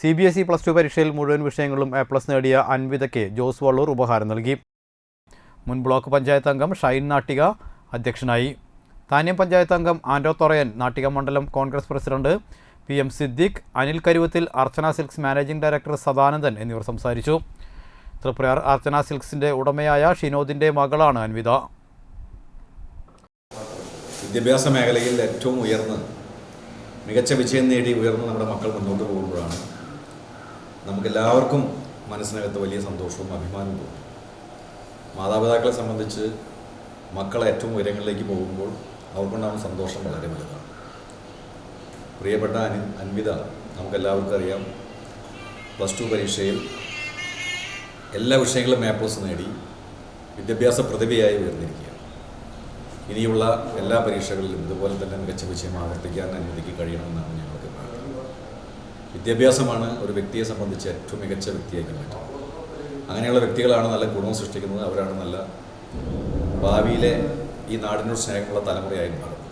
C B S E plus two പരീക്ഷയിൽ മുഴുവൻ വിഷയങ്ങളും എ പ്ലസ് നേടിയ അൻവിതയ്ക്ക് ജോസ് വള്ളൂർ ഉപഹാരം നൽകി. മുൻ ബ്ലോക്ക് പഞ്ചായത്ത് അംഗം ഷൈൻ നാട്ടിക അധ്യക്ഷനായി. താന്യം പഞ്ചായത്ത് അംഗം ആൻഡോ തൊറയൻ നാട്ടിക മണ്ഡലം Congress president P M Siddique Anil Karuvathil Archana Silks managing director Sadanandan എന്നിവർ സംസാരിച്ചു. തൃപ്രയാർ അർച്ചന സിൽക്സിന്റെ ഉടമയായ ഷിനോദിന്റെ മകളാണ് അൻവിത. വിദ്യാഭ്യാസ മേഖലയിൽ ഏറ്റവും ഉയർന്ന് മികച്ച വിജയം നേടി ഉയർന്ന് നമ്മുടെ മക്കൾ മുന്നോട്ട് പോകുമ്പോഴാണ് നമുക്കെല്ലാവർക്കും മനസ്സിനകത്ത് വലിയ സന്തോഷവും അഭിമാനവും തോന്നും. മാതാപിതാക്കളെ സംബന്ധിച്ച് മക്കളെ ഏറ്റവും ഉയരങ്ങളിലേക്ക് പോകുമ്പോൾ അവർക്കുണ്ടാകുന്ന സന്തോഷം വളരെ വലുതാണ്. പ്രിയപ്പെട്ട അനി അൻവിത നമുക്കെല്ലാവർക്കും അറിയാം. പ്ലസ് ടു പരീക്ഷയിൽ എല്ലാ വിഷയങ്ങളും എ നേടി വിദ്യാഭ്യാസ പ്രതിഭയായി ഉയർന്നിരിക്കുകയാണ്. ഇനിയുള്ള എല്ലാ പരീക്ഷകളിലും ഇതുപോലെ തന്നെ മികച്ച വിജയം ആവർത്തിക്കാൻ അനുവദിക്ക് കഴിയണമെന്നാണ് ഞങ്ങൾക്ക് വിദ്യാഭ്യാസമാണ് ഒരു വ്യക്തിയെ സംബന്ധിച്ച് ഏറ്റവും മികച്ച വ്യക്തിയായി മാറ്റുന്നത് അങ്ങനെയുള്ള വ്യക്തികളാണ് നല്ല ഗുണം സൃഷ്ടിക്കുന്നത്. അവരാണ് നല്ല ഭാവിയിലെ ഈ നാടിനോട് സ്നേഹമുള്ള തലമുറയായി മാറുന്നത്.